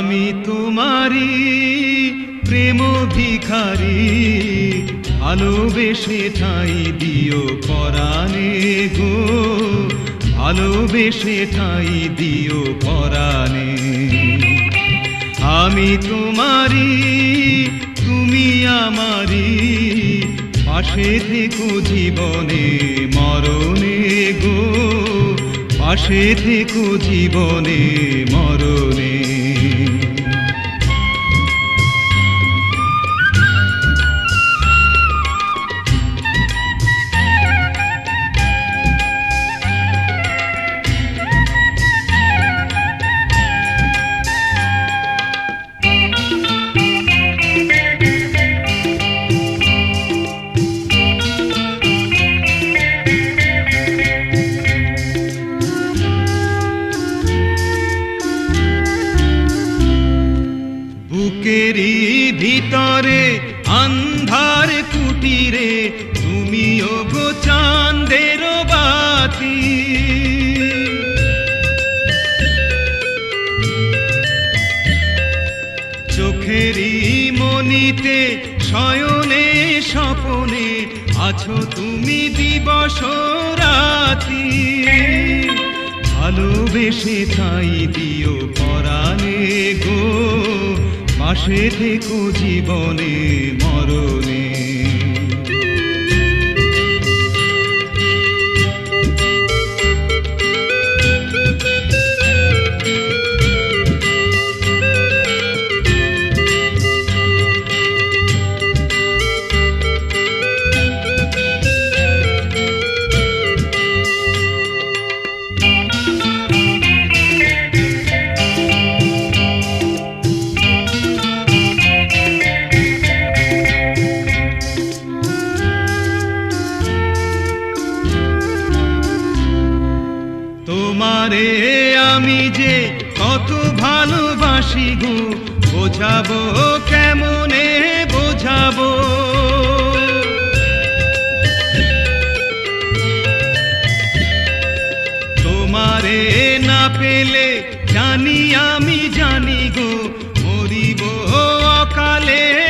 আমি তোমারি প্রেম ভিখারি। ভালোবেসে ঠাই দিও পরাণে গো। ভালোবেসে ঠাই দিও পরাণে। আমি তোমারি তুমি আমারি পাশে থেকো জীবনে মরণে গো। পাশে থেকো জীবনে মরণে। ভিতরে আন্ধার কুটিরে, তুমিও গো চাঁদের বাতি। চোখেরই মনিতে শয়নে স্বপনে আছো তুমি দিবস রাতি। ভালোবেসে ঠাই দিও পরাণে গো পাশে থেকো জীবনে মরণে। তোমারে আমি যে কত ভালোবাসি গো, বোঝাবো কেমনে, বোঝাবো? তোমারে না পেলে জানি আমি জানি গো, মরিব অকালে।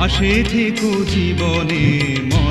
পাশে থেকো জীবনে মরণে